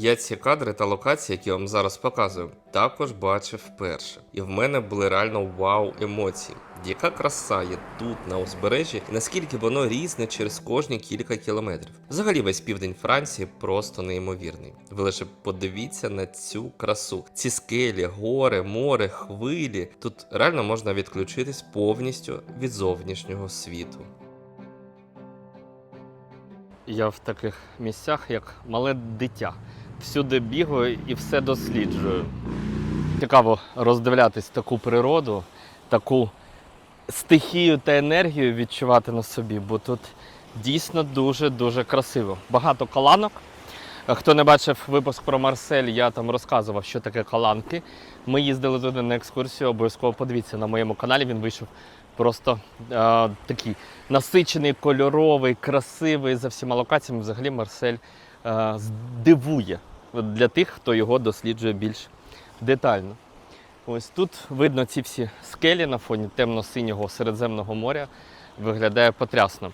Я ці кадри та локації, які вам зараз показую, також бачив вперше. І в мене були реально вау емоції. Яка краса є тут, на узбережжі, і наскільки воно різне через кожні кілька кілометрів. Взагалі весь південь Франції просто неймовірний. Ви лише подивіться на цю красу. Ці скелі, гори, море, хвилі. Тут реально можна відключитись повністю від зовнішнього світу. Я в таких місцях, як мале дитя. Всюди бігаю і все досліджую. Цікаво роздивлятись таку природу, таку стихію та енергію відчувати на собі, бо тут дійсно дуже-дуже красиво. Багато каланок. Хто не бачив випуск про Марсель, я там розказував, що таке каланки. Ми їздили туди на екскурсію, обов'язково подивіться на моєму каналі. Він вийшов просто е, такий насичений, кольоровий, красивий за всіма локаціями. Взагалі Марсель здивує для тих, хто його досліджує більш детально. Ось тут видно ці всі скелі на фоні темно-синього Середземного моря. Виглядає потрясно.